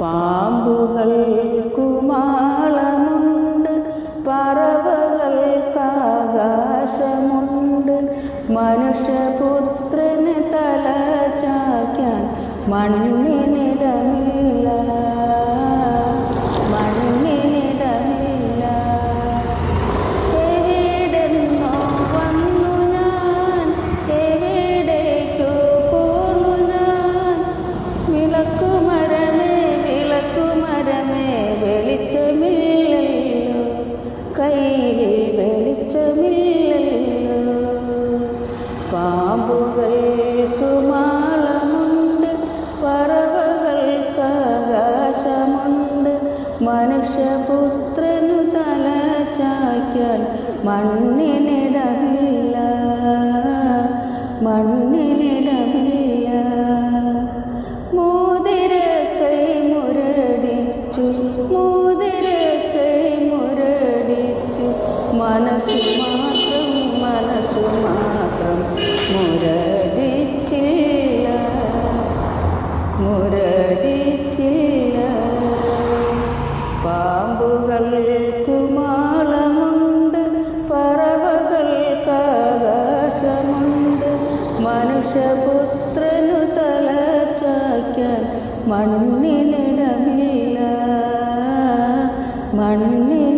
പാമ്പുകൾക്കു കുമാളമുണ്ട് പറവകൾക്കാകാശമുണ്ട് മനുഷ്യപുത്രന് തല ചായ്ക്കാൻ മണ്ണിനിടമില്ല കയ്യിൽ വെളിച്ചമില്ലല്ലോ പാമ്പുകൾക്ക് മാളമുണ്ട് പറവകൾക്കാകാശമുണ്ട് മനുഷ്യപുത്രനു തല മണ്ണിനിടമില്ല. മണ്ണിനിടമില്ല. മുരടിച്ചില്ല. പാമ്പുകൾക്കു മാളമുണ്ട് പറവകൾക്കാകാശമുണ്ട്. മനുഷ്യപുത്രനു തല ചായ്ക്കാൻ മണ്ണിനിടമില്ല. മണ്ണിൽ